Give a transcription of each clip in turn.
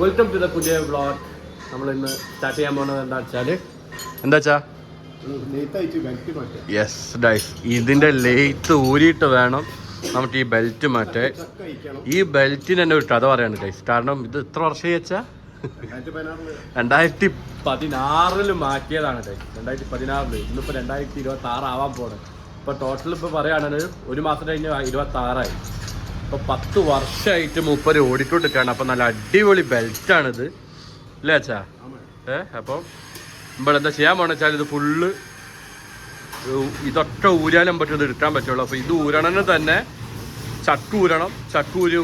Welcome to the പുതിയ vlog നമ്മൾ ഇന്ന് സ്റ്റാർട്ട് ചെയ്യാൻ പോകുന്നത് എന്താ വെച്ചാൽ എന്താ വെച്ചാ? യെസ് ഡൈസ് ഇതിന്റെ ലേറ്റ് ഊരിയിട്ട് വേണം നമുക്ക് ഈ ബെൽറ്റ് മാറ്റേ ഈ ബെൽറ്റിന് തന്നെ ഒരു കഥ പറയാണ് ഡൈസ് കാരണം ഇത് ഇത്ര വർഷം വെച്ചാ? രണ്ടായിരത്തി പതിനാറിൽ മാറ്റിയതാണ് ഡൈസ് രണ്ടായിരത്തി പതിനാറിൽ ഇന്നിപ്പോൾ രണ്ടായിരത്തി ഇരുപത്തി ആറാവാൻ പോകണം ഇപ്പോൾ ഇപ്പൊ ടോട്ടൽ ഇപ്പോൾ പറയുകയാണെങ്കിൽ ഒരു മാസം കഴിഞ്ഞ് ഇരുപത്തി ആറായി ഇപ്പൊ പത്ത് വർഷമായിട്ട് മൂപ്പര് ഓടിക്കൊണ്ടിരിക്കുകയാണ്. അപ്പൊ നല്ല അടിപൊളി ബെൽറ്റാണിത് അല്ലേ അച്ഛാ? ഏ അപ്പം ഇവിടെ എന്താ ചെയ്യാൻ വെച്ചാൽ ഇത് ഫുള്ള് ഇതൊക്കെ ഊരാനും പറ്റും ഇത് എടുക്കാൻ പറ്റുള്ളൂ. അപ്പോൾ ഇത് ഊരണന് തന്നെ ചട്ടൂരണം ഊരണം. ഊരി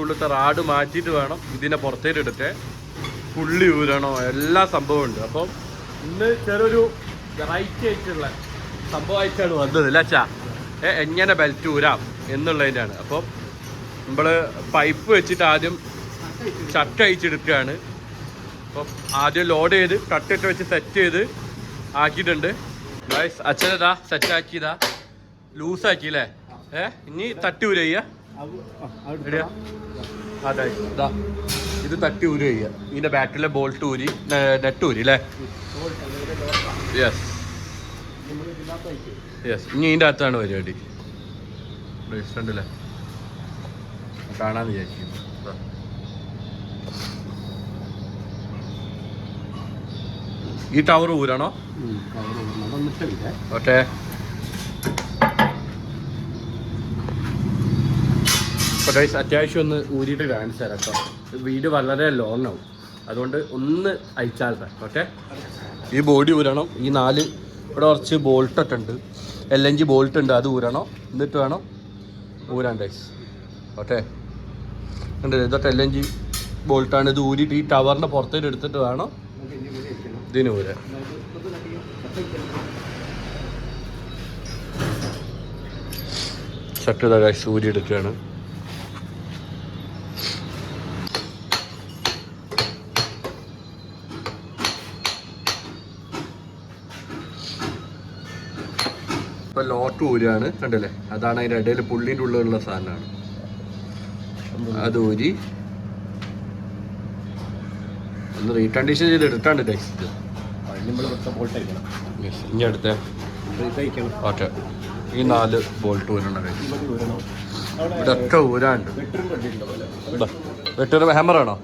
ഉള്ളിലത്തെ റാഡ് മാറ്റിയിട്ട് വേണം ഇതിനെ പുറത്തേക്ക് എടുത്തേ പുള്ളി ഊരണോ എല്ലാ സംഭവം ഉണ്ട്. അപ്പം ഇന്ന് ചെറിയൊരു വെറൈറ്റി ആയിട്ടുള്ള സംഭവമായിട്ടാണ് വന്നത് അല്ലേ അച്ഛാ? എങ്ങനെ ബെൽറ്റ് ഊരാം എന്നുള്ളതിന്റെയാണ് അപ്പം നമ്മൾ പൈപ്പ് വെച്ചിട്ട് ആദ്യം ചട്ട അയച്ചെടുക്കുകയാണ് അപ്പം ആദ്യം ലോഡ് ചെയ്ത് കട്ടിട്ട് വെച്ച് സെറ്റ് ചെയ്ത് ആക്കിയിട്ടുണ്ട്. ഗൈസ് അച്ഛനതാ സെറ്റ് ആക്കിയതാ. ലൂസ് ആക്കിയില്ലേ? ഏ ഇനി തട്ടി ചെയ്യ അതെ ഇതാ. തട്ടി ചെയ്യ ഇതിന്റെ ബാറ്ററിയിലെ ബോൾട്ട് ഊരി നെറ്റ് ഊരി അല്ലേ യെസ് യെസ് ഇനി ഇതിന്റെ അകത്താണ് പരിപാടി. ഉണ്ടല്ലേ? കാണാന്ന് വിചാരിക്കുന്നു. ദാ. ഈ ടവർ ഊരണോ? ഓട്ടെ ഗൈസ് അത്യാവശ്യം ഒന്ന് ഊരിയിട്ട് കാണിച്ചു തരാം കേട്ടോ വീഡിയോ വളരെ ലോങ് ആവും. അതുകൊണ്ട് ഒന്ന് അയച്ചാൽ ഓക്കെ? ഈ ബോഡി ഊരണം. ഈ നാല് ഇവിടെ കുറച്ച് ബോൾട്ടൊക്കെ ഉണ്ട് എൽ എൻ ജി ബോൾട്ട് ഉണ്ട്. അത് ഊരണം. എന്നിട്ട് വേണം ഊരാൻ ഗൈസ് ഓക്കെ? ഉണ്ട് ഇതൊക്കെ എൽ എൻ ജി ബോൾട്ടാണ് ഇത് ഊരിയിട്ട് ഈ ടവറിന്റെ പുറത്തേക്ക് എടുത്തിട്ട് വേണം ഇതിന് ഊരാൻ. ഷർട്ട് ഇതാ സൂര്യ എടുക്കുകയാണ് ഇപ്പൊ ലോട്ട് ഊരാണ് കണ്ടല്ലേ? അതാണ് അതിന്റെ ഇടയിൽ പുള്ളിന്റെ ഉള്ളിലുള്ള സാധനമാണ്. അത് ഊരി ഒന്ന് റീകണ്ടീഷൻ ചെയ്ത് എടുത്താണ്ട് ടെക്സ്റ്റ് ഇനി അടുത്ത ഓക്കെ. ഈ നാല് ബോൾട്ട് ഊരണം. ഇവിടെ ഒക്കെ ഊരാണ്ട്. വെട്ടൊരു ഹാമർ ആണോ?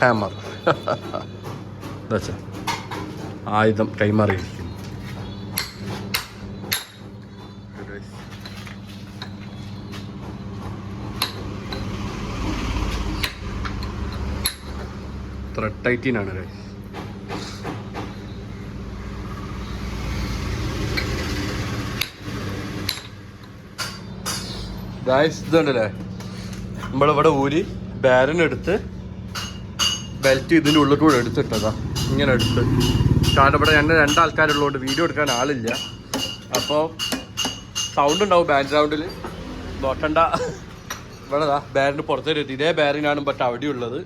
ഹാമർ ആയുധം കൈമാറിയിരിക്കുന്നു ത്രെഡ് ടൈറ്റീൻ ആണ് അല്ലേ ഗായ്സ് ഇതുണ്ടല്ലേ നമ്മളിവിടെ ഊരി ബാരൻ എടുത്ത് ബെൽറ്റ് ഇതിന്റെ ഉള്ളിലൂടെ എടുത്തിട്ടതാ. ഇങ്ങനെ എടുത്ത്. കാരണം ഇവിടെ ഞങ്ങൾ രണ്ടാൾക്കാരുള്ളതുകൊണ്ട് വീഡിയോ എടുക്കാൻ ആളില്ല. അപ്പോൾ സൗണ്ട് ഉണ്ടാവും ബാക്ക്ഗ്രൗണ്ടിൽ നോക്കണ്ട. ഇവിടെ ബാരന്റെ പുറത്തേക്ക് എത്തി. ഇതേ ബാരിനാണ് ബട്ട് അവിടെ ഉള്ളത്.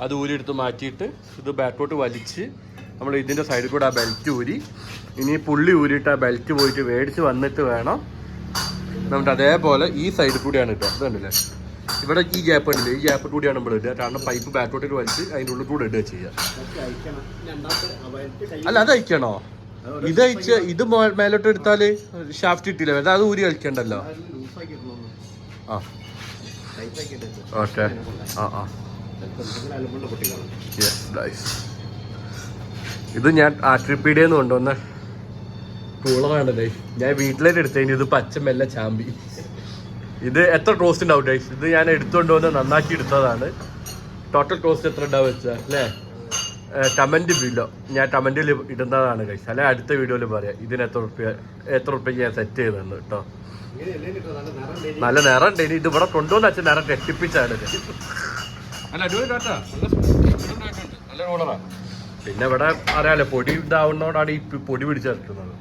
അത് ഊരി എടുത്ത് മാറ്റിയിട്ട് ഇത് ബാക്കോട്ട് വലിച്ച് നമ്മൾ ഇതിന്റെ സൈഡിൽ കൂടെ ആ ബെൽറ്റ് ഊരി. ഇനി പുള്ളി ഊരിയിട്ട് ആ ബെൽറ്റ് പോയിട്ട് മേടിച്ച് വന്നിട്ട് വേണം. നമുക്ക് അതേപോലെ ഈ സൈഡിൽ കൂടിയാണ് ഇടുക. കണ്ടില്ലേ? ഇവിടെ ഈ ഗ്യാപ്പ് ഉണ്ടല്ലോ ഈ ഗ്യാപ്പ് കൂടിയാണ് നമ്മൾ ഇടുക. കാരണം പൈപ്പ് ബാക്കോട്ടിൽ വലിച്ച് അതിന്റെ ഉള്ളിൽ കൂടെ ഇടുക ചെയ്യുക. അല്ല അത് അയക്കണോ ഇത് അയച്ച് ഇത് മേലോട്ട് എടുത്താൽ ഷാഫ്റ്റ് വേണ്ട അത് ഊരി കളിക്കണ്ടല്ലോ ആ. ഓക്കെ. ആ ആ. ഇത് ഞാൻ ആട്രിപ്പീഡിയെന്ന് കൊണ്ടുവന്ന കൂളറാണല്ലേ ഞാൻ വീട്ടിലേക്ക് എടുത്തതിന് ഇത് പച്ച മെല്ല ചാമ്പി. ഇത് എത്ര ടോസ്റ്റ് ഉണ്ടാവും ഡൈസ് ഇത് ഞാൻ എടുത്തുകൊണ്ട് വന്ന് നന്നാക്കി എടുത്തതാണ്. ടോട്ടൽ ടോസ്റ്റ് എത്ര ഉണ്ടാവും വെച്ചാൽ അല്ലേ? കമന്റ് ബില്ലോ ഞാൻ കമന്റിൽ ഇടുന്നതാണ് ഗൈസ് അല്ലെ അടുത്ത വീഡിയോയിൽ പറയാം. ഇതിന് എത്ര റുപ്യ എത്ര റുപ്യക്ക് ഞാൻ സെറ്റ് ചെയ്തെന്ന് കേട്ടോ. നല്ല നിറം ഉണ്ട്. ഇനി ഇത് ഇവിടെ കൊണ്ടുവന്ന് വെച്ചാൽ നിറം കെട്ടിപ്പിച്ചാണ് പിന്നെ ഇവിടെ അറിയാലോ പൊടി ഇതാവുന്നതോടാണ് ഈ പൊടി പിടിച്ചെടുക്കുന്നത്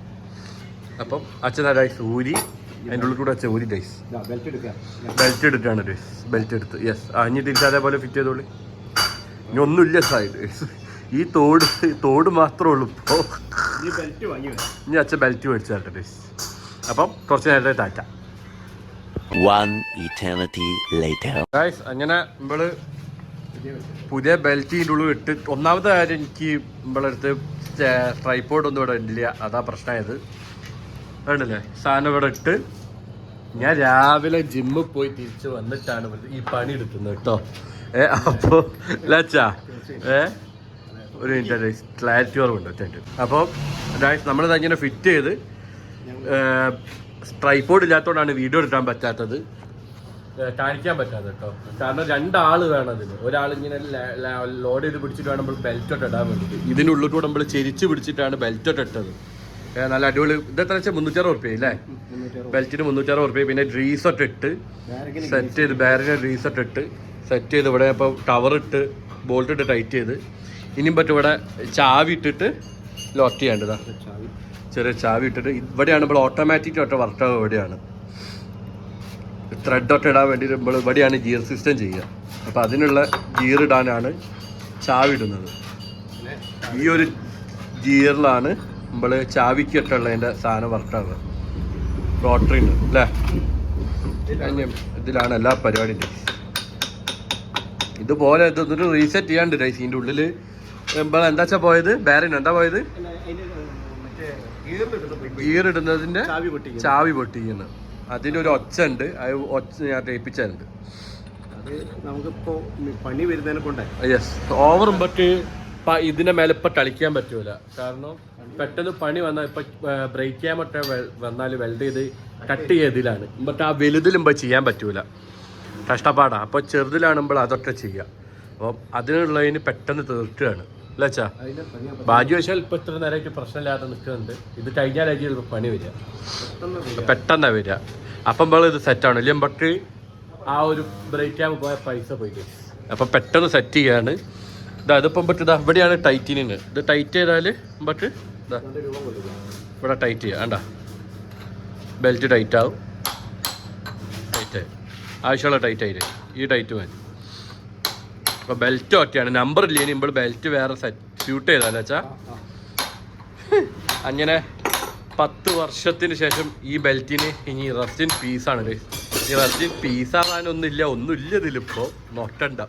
അപ്പം അച്ഛൻ സൂരി ഊരി അതിന്റെ ഉള്ളിൽ കൂടെ അച്ഛൻ ഊരി ഡൈസ് ബെൽറ്റ് എടുക്കാണ് ഡൈസ് ബെൽറ്റ് എടുത്ത്. യെസ് ആ ഇനി തിരിച്ച് അതേപോലെ ഫിറ്റ് ചെയ്തോളി. ഇനി ഒന്നുമില്ല സൈഡ് ഈ തോട് തോട് മാത്രമേ ഉള്ളൂ ഇപ്പോൾ ഇനി അച്ഛൻ ബെൽറ്റ് മേടിച്ചു തരട്ടെ ഡൈസ് അപ്പം കുറച്ച് നേരത്തെ ടാറ്റ. One eternity later. ഗായ്സ് അങ്ങനെ നമ്മൾ പുതിയ ബെൽറ്റ് ഇതിന്റെ ഉള്ളിൽ ഇട്ട് ഒന്നാമത്തെ കാര്യം എനിക്ക് നമ്മളടുത്ത് ട്രൈപ്പോർഡ് ഒന്നും ഇവിടെ ഇല്ല. അതാ പ്രശ്നമായത്. വേണ്ടല്ലേ സാധനം ഇവിടെ ഇട്ട് ഞാൻ രാവിലെ ജിമ്മിൽ പോയി തിരിച്ച് വന്നിട്ടാണ് ഈ പണി എടുക്കുന്നത് കേട്ടോ. ഏ അപ്പോ ലച്ചാ ഏ ഒരു മിനിറ്റ് ക്ലാരിറ്റി കുറവുണ്ട് ഒറ്റ അപ്പോൾ നമ്മളിത് അങ്ങനെ ഫിറ്റ് ചെയ്ത് ട്രൈപ്പോർഡ് ഇല്ലാത്തതുകൊണ്ടാണ് വീഡിയോ എടുക്കാൻ പറ്റാത്തത്. കാണിക്കാൻ പറ്റാതെ കേട്ടോ കാരണം രണ്ടാൾ വേണം അതിന്. ഒരാൾ ഇങ്ങനെ ലോഡ് ചെയ്ത് പിടിച്ചിട്ട് വേണം നമ്മൾ ബെൽറ്റ് ഒക്കെ ഇടാൻ വേണ്ടിയിട്ട് ഇതിനുള്ളിൽ കൂടെ നമ്മൾ ചെരിച്ച് പിടിച്ചിട്ടാണ് ബെൽറ്റ് ഒക്കെ ഇട്ടത്. നല്ല അടിപൊളി. ഇത് എത്ര വെച്ചാൽ മുന്നൂറ്ററുപത് റുപ്യ അല്ലേ ബെൽറ്റിന് മുന്നൂറ്ററുപത് റുപ്യ പിന്നെ ഡ്രീസൊട്ട് ഇട്ട് സെറ്റ് ചെയ്ത് ബാരിന് ഡ്രീസൊട്ട് ഇട്ട് സെറ്റ് ചെയ്ത് ഇവിടെ ഇപ്പോൾ ടവർ ഇട്ട് ബോൾട്ട് ഇട്ട് ടൈറ്റ് ചെയ്ത്. ഇനിയും പറ്റും ഇവിടെ ചാവി ഇട്ടിട്ട് ലോക്ക് ചെയ്യേണ്ടതാണ് ചെറിയ ചാവി ഇട്ടിട്ട് ഇവിടെയാണ് ഇപ്പോൾ ഓട്ടോമാറ്റിക് ഒറ്റ വർക്കാവ് ഇവിടെയാണ്. ത്രെഡ് ഒക്കെ ഇടാൻ വേണ്ടി നമ്മൾ ഇവിടെയാണ് ഗിയർ സിസ്റ്റം ചെയ്യുക. അപ്പോൾ അതിനുള്ള ഗിയർ ഇടാനാണ് ചാവിടുന്നത്. ഈ ഒരു ഗിയറിലാണ് നമ്മൾ ചാവിക്കൊക്കെ ഉള്ളതിന്റെ സാധനം വർക്കാവുക റോട്ടറി ഉണ്ട് അല്ലേ? ഇതിലാണ് എല്ലാ പരിപാടിയും. ഇതുപോലെ ഇതൊന്നൊരു റീസെറ്റ് ചെയ്യാണ്ട് ഇതിന്റെ ഉള്ളിൽ നമ്മൾ എന്താ വെച്ചാൽ പോയത്? ബാരൻ എന്താ പോയത്? ഗിയർ ഇടുന്നതിന്റെ ചാവി പൊട്ടിക്കുന്നത് അതിന്റെ ഒരു ഒച്ച ഉണ്ട് അത് ഒച്ച ഞാൻ ടേപ്പിച്ചിട്ടുണ്ട് അത് നമുക്കിപ്പോ പണി വരുന്നതിനെ കൊണ്ടേ. യെസ് ഓവർ ഇമ്പക്ക് ഇതിന്റെ മേലെ ഇപ്പൊ കളിക്കാൻ പറ്റൂല. കാരണം പെട്ടെന്ന് പണി വന്നാൽ ഇപ്പൊ ബ്രേക്ക് ചെയ്യാൻ പറ്റ വന്നാൽ വെൽഡ് ചെയ്ത് കട്ട് ചെയ്തിലാണ് ബട്ട് ആ വലുതിലും ഇപ്പൊ ചെയ്യാൻ പറ്റൂല. കഷ്ടപ്പാടാ. അപ്പൊ ചെറുതിലാണുമ്പോൾ അതൊക്കെ ചെയ്യുക അപ്പൊ അതിനുള്ളതിന് പെട്ടെന്ന് തീർക്കുകയാണ് അല്ലേ അച്ഛാ ഭാഗ്യ വെച്ചാൽ ഇപ്പൊ ഇത്ര നേരമായിട്ട് പ്രശ്നമില്ലാതെ നിൽക്കുന്നുണ്ട്. ഇത് കഴിഞ്ഞാലായിട്ട് ചിലപ്പോൾ പണി വരിക. പെട്ടെന്ന് വരിക. അപ്പം നമ്മൾ ഇത് സെറ്റാണ് ഇല്ലെങ്കിൽ നമുക്ക് ആ ഒരു ബ്രേക്ക് ആകുമ്പോൾ പോയ പൈസ പോയിട്ട് അപ്പം പെട്ടെന്ന് സെറ്റ് ചെയ്യാണ്. ഇതാ ഇതിപ്പം പറ്റും ഇതാ ഇവിടെയാണ് ടൈറ്റിനിങ് ഇത് ടൈറ്റ് ചെയ്താൽ പറ്റ് ഇതാ ഇവിടെ ടൈറ്റ് ചെയ്യുക വേണ്ട ബെൽറ്റ് ടൈറ്റ് ആവും. ടൈറ്റ് ആയി. ആവശ്യമുള്ള ടൈറ്റ് ആയിട്ട് ഈ ടൈറ്റ് മതി അപ്പോൾ ബെൽറ്റ് ഒക്കെയാണ് നമ്പർ ഇല്ലേ നമ്മൾ ബെൽറ്റ് വേറെ സൂട്ട് സ്യൂട്ട് ചെയ്താലേ ആ. അങ്ങനെ പത്ത് വർഷത്തിന് ശേഷം ഈ ബെൽറ്റിന് ഇനി റസ്റ്റിൻ പീസാണ്. ഈ റസ്റ്റിൻ പീസാവാനൊന്നുമില്ല ഒന്നുമില്ല ഇതിലിപ്പോ. നോട്ടണ്ട.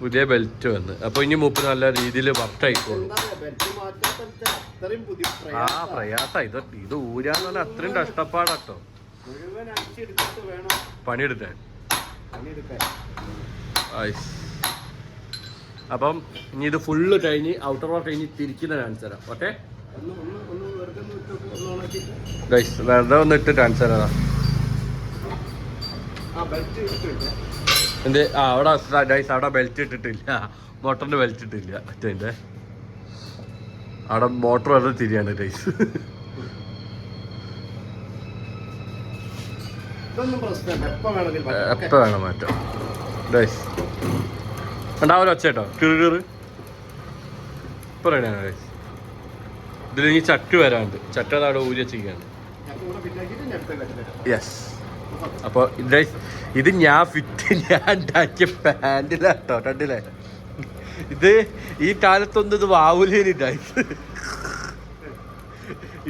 പുതിയ ബെൽറ്റ് വന്നു. അപ്പൊ ഇനി മൂപ്പ് നല്ല രീതിയിൽ വർക്ക് ആയിക്കോളൂ. വെച്ചാ ആ പ്രയാസം. ഇത് ഇത് ഊരാന്ന് പറഞ്ഞാൽ അത്രയും കഷ്ടപ്പാടാട്ടോ പണിയെടുക്കാൻ. അപ്പം ഇനി ഇത് ഫുള്ള് കഴിഞ്ഞ് ഔട്ടർ വർക്ക് കഴിഞ്ഞ് തിരിക്കുന്ന ഡാൻസ് തരാം. ഓക്കെ വെറുതെ ഒന്ന് ഇട്ട് ഡാൻസ് ഗൈസ് തരാം. എന്ത്? ആ അവിടെ ഡൈസ് അവിടെ ബെൽറ്റ് ഇട്ടിട്ടില്ല. മോട്ടറിന്റെ ബെൽറ്റ് ഇട്ടില്ല മറ്റേ അവിടെ മോട്ടർ വെറുതെ തിരിയാണ് ഡൈസ്. എപ്പോൾ വേണം മാറ്റാം. ഡൈസ് ഉണ്ടാവില്ല ഒച്ച കേട്ടോ കിറു കിറു. ഇപ്പം റെഡിയാണ് ഡൈസ് ഇതിൽ ഇനി ചട്ട് വരാണ്ട് ചട്ട അവിടെ ഊരി വെച്ചിരിക്കുകയാണ്. യെസ് അപ്പോൾ ഡൈസ് ഇത് ഞാൻ ഫിറ്റ് ഞാൻ ഉണ്ടാക്കിയ പാന്റിലാട്ടോ കണ്ടില്ലേ? ഇത് ഈ കാലത്തൊന്നും ഇത് വാവൂലേനി ഡൈസ്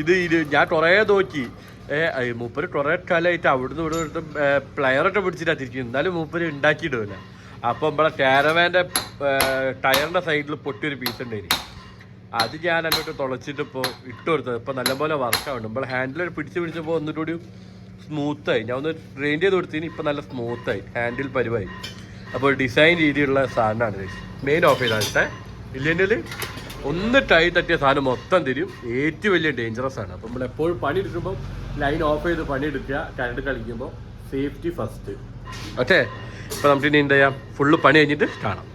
ഇത് ഇത് ഞാൻ കുറേ നോക്കി. ഏ അയ് മൂപ്പര് കുറേ കാലമായിട്ട് അവിടുന്ന് ഇവിടെ ഇവിടുത്തെ പ്ലെയറൊക്കെ പിടിച്ചിട്ടാ തിരിക്കും എന്നാലും മൂപ്പര് ഉണ്ടാക്കിയിടൂല അപ്പോൾ നമ്മളെ കാരവാന്റെ ടയറിന്റെ സൈഡിൽ പൊട്ടിയൊരു പീസ് ഉണ്ടായിരുന്നു അത് ഞാൻ അങ്ങോട്ട് തുളച്ചിട്ട് ഇപ്പോൾ ഇട്ട് കൊടുത്തത്. ഇപ്പോൾ നല്ലപോലെ വർക്കാവുണ്ട് നമ്മൾ ഹാൻഡിൽ പിടിച്ച് പിടിച്ചപ്പോൾ ഒന്നുകൂടി സ്മൂത്തായി ഞാൻ ഒന്ന് ട്രെയിൻ ചെയ്ത് കൊടുത്തതിന് ഇപ്പം നല്ല സ്മൂത്തായി ഹാൻഡിൽ പരിവായി. അപ്പോൾ ഡിസൈൻ രീതിയിലുള്ള സാധനമാണ് മെയിൻ ഓഫ് ചെയ്താൽ ഇല്ലെങ്കിൽ ഒന്ന് ടൈ തട്ടിയ സാധനം മൊത്തം തരും ഏറ്റവും വലിയ ഡേഞ്ചറസ് ആണ്. അപ്പം നമ്മൾ എപ്പോഴും പണി എടുക്കുമ്പോൾ ലൈൻ ഓഫ് ചെയ്ത് പണി എടുക്കുക കരണ്ട് കളിക്കുമ്പോൾ സേഫ്റ്റി ഫസ്റ്റ് ഓക്കെ? ഇപ്പം നമുക്ക് ഇനി എന്താ ചെയ്യാം? ഫുള്ള് പണി കഴിഞ്ഞിട്ട് കാണാം.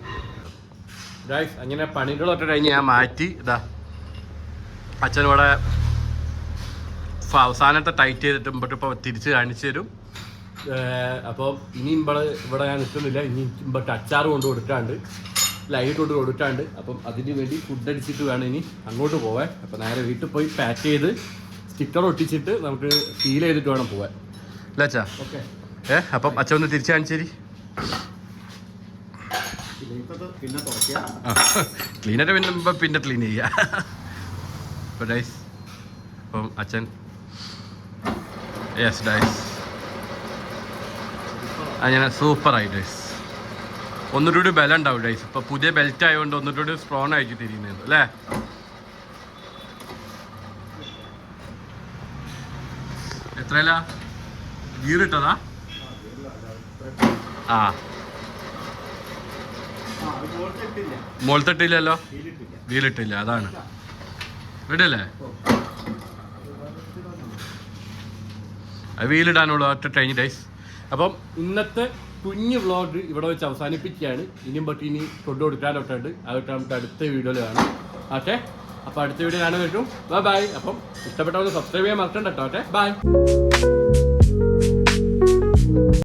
ഗായ്സ് അങ്ങനെ പണികളൊക്കെ കഴിഞ്ഞ് ഞാൻ മാറ്റി. ഇതാ അച്ഛൻ ഇവിടെ ഫ- അവസാനത്തെ ടൈറ്റ് ചെയ്തിട്ട് ഇമ്പോട്ട് ഇപ്പോൾ തിരിച്ച് കാണിച്ചു തരും. അപ്പോൾ ഇനി ഇമ്പൾ ഇവിടെ ഞാൻ നിൽക്കുന്നില്ല ഇനി ഇമ്പോട്ട് അച്ചാർ കൊണ്ട് കൊടുക്കാണ്ട്. ലൈറ്റ് കൊണ്ട് കൊടുക്കാണ്ട് അപ്പം അതിന് വേണ്ടി ഫുഡ് അടിച്ചിട്ട് വേണം ഇനി അങ്ങോട്ട് പോവാൻ. അപ്പം നേരെ വീട്ടിൽ പോയി പാക്ക് ചെയ്ത് സ്റ്റിക്കർ ഒട്ടിച്ചിട്ട് നമുക്ക് ഫീൽ ചെയ്തിട്ട് വേണം പോവാൻ. അല്ല അച്ഛാ ഓക്കെ ഏ അപ്പം അച്ഛൻ ഒന്ന് തിരിച്ചു കാണിച്ചേരി പിന്നെ ഇപ്പത് പിന്നെ പിന്നെ ഇപ്പം പിന്നെ ക്ലീൻ ചെയ്യുക അപ്പം ഡൈസ് അപ്പം അച്ഛൻ. യെസ് ഡൈസ് അങ്ങനെ സൂപ്പർ ആയി ഡൈസ് ഒന്നുകൂടി ബലം ഉണ്ടാവും ഡൈസ് ഇപ്പൊ പുതിയ ബെൽറ്റ് ആയതുകൊണ്ട് ഒന്നുകൂടി സ്ട്രോങ് ആയിട്ട് തിരിയുന്നത് അല്ലേ? എത്രയല്ല ഗീറിട്ടതാ ആ. ഇതിലിട്ടില്ല വീലിട്ടില്ല അതാണ്. വീടല്ലേ വീലിടാനുള്ള ഒറ്റ ട്രെയിൻ ഡേയ്സ് അപ്പം ഇന്നത്തെ കുഞ്ഞു വ്ളോഗ് ഇവിടെ വെച്ച് അവസാനിപ്പിക്കുകയാണ്. ഇനിയും പറ്റി ഇനി കൊണ്ടു ഉണ്ട് അതൊക്കെ നമുക്ക് അടുത്ത വീഡിയോയിൽ കാണാം. ഓക്കെ? അപ്പോൾ അടുത്ത വീഡിയോ കാണാൻ പറ്റും ബൈ ബൈ അപ്പം ഇഷ്ടപ്പെട്ടവർ സബ്സ്ക്രൈബ് ചെയ്യാൻ മറക്കണ്ട കേട്ടോ ഓക്കെ? ബൈ